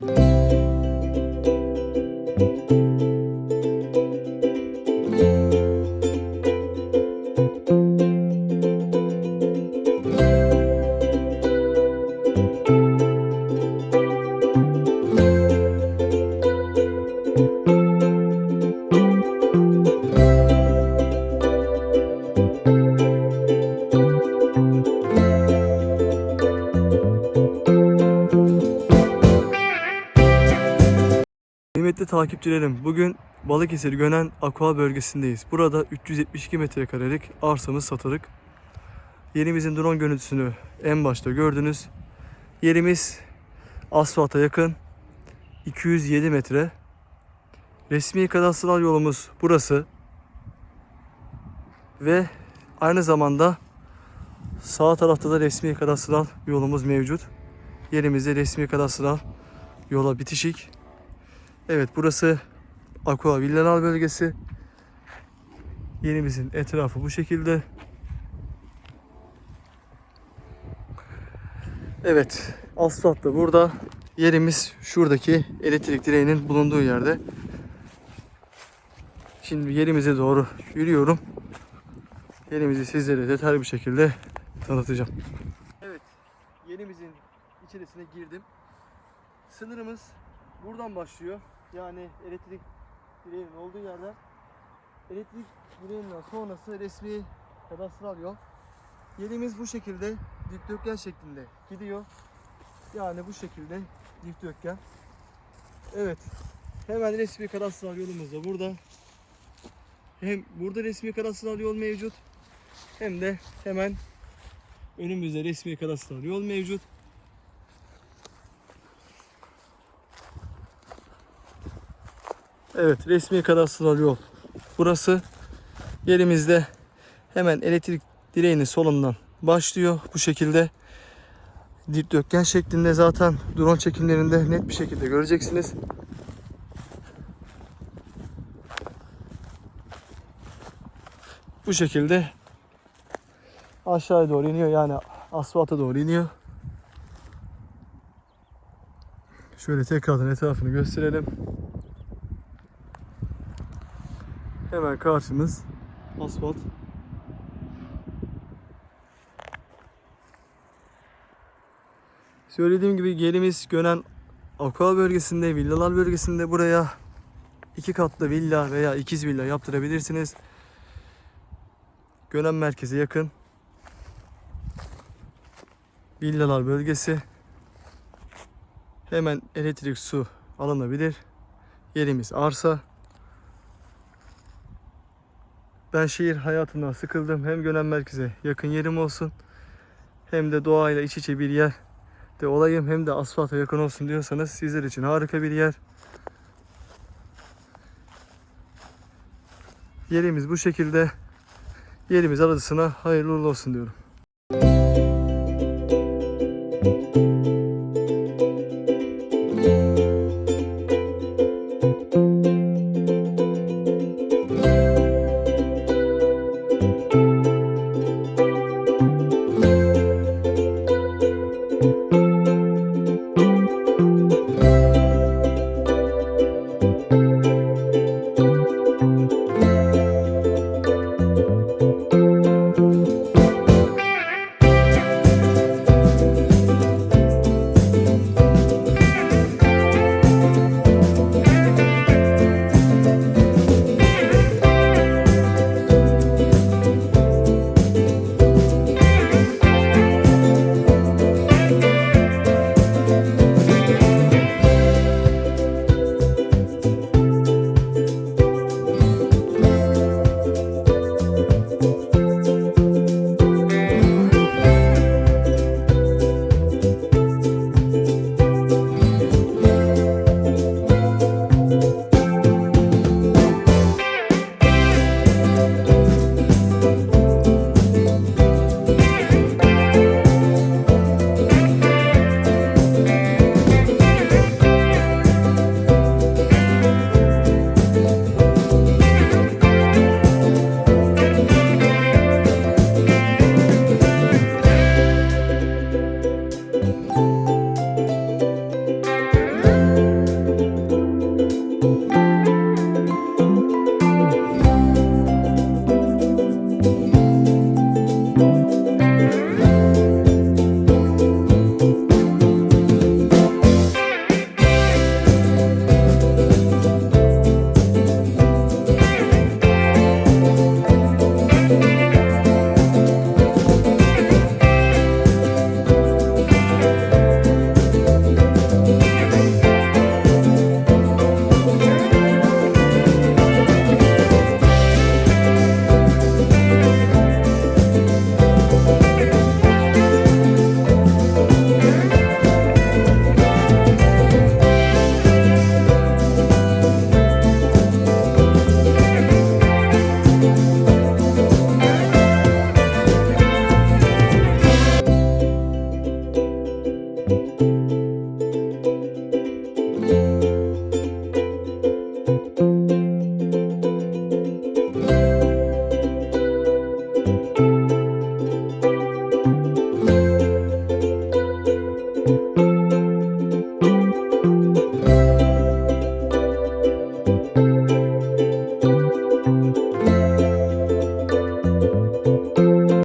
Música takipçilerim, bugün Balıkesir Gönen Aqua bölgesindeyiz. Burada 372 metrekarelik arsamız satılık. Yerimizin drone görüntüsünü en başta gördünüz. Yerimiz asfalta yakın 207 metre. Resmi kadastral yolumuz burası. Ve aynı zamanda sağ tarafta da resmi kadastral yolumuz mevcut. Yerimizde resmi kadastral yola bitişik. Evet burası Aqua Villalar bölgesi. Yerimizin etrafı bu şekilde. Evet asfalt da burada. Yerimiz şuradaki elektrik direğinin bulunduğu yerde. Şimdi yerimize doğru yürüyorum. Yerimizi sizlere detaylı bir şekilde tanıtacağım. Evet yerimizin içerisine girdim. Sınırımız buradan başlıyor. Yani elektrik direğinin olduğu yerden elektrik direğinden sonrası resmi kadastral yol. Yerimiz bu şekilde dikdörtgen şeklinde gidiyor. Yani bu şekilde dikdörtgen. Evet. Hemen resmi kadastral yolumuz da burada. Hem burada resmi kadastral yol mevcut. Hem de hemen önümüzde resmi kadastral yol mevcut. Evet resmi kadastral yol. Burası yerimizde hemen elektrik direğinin solundan başlıyor. Bu şekilde dikdörtgen şeklinde zaten drone çekimlerinde net bir şekilde göreceksiniz. Bu şekilde aşağıya doğru iniyor yani asfalta doğru iniyor. Şöyle tekrardan etrafını gösterelim. Hemen karşımız asfalt. Söylediğim gibi yerimiz Gönen Aqua bölgesinde, villalar bölgesinde buraya iki katlı villa veya ikiz villa yaptırabilirsiniz. Gönen merkeze yakın. Villalar bölgesi. Hemen elektrik su alınabilir. Yerimiz arsa. Ben şehir hayatından sıkıldım. Hem Gönen merkeze yakın yerim olsun. Hem de doğayla iç içe bir yer de olayım. Hem de asfalta yakın olsun diyorsanız sizler için harika bir yer. Yerimiz bu şekilde. Yerimiz arasına hayırlı olsun diyorum.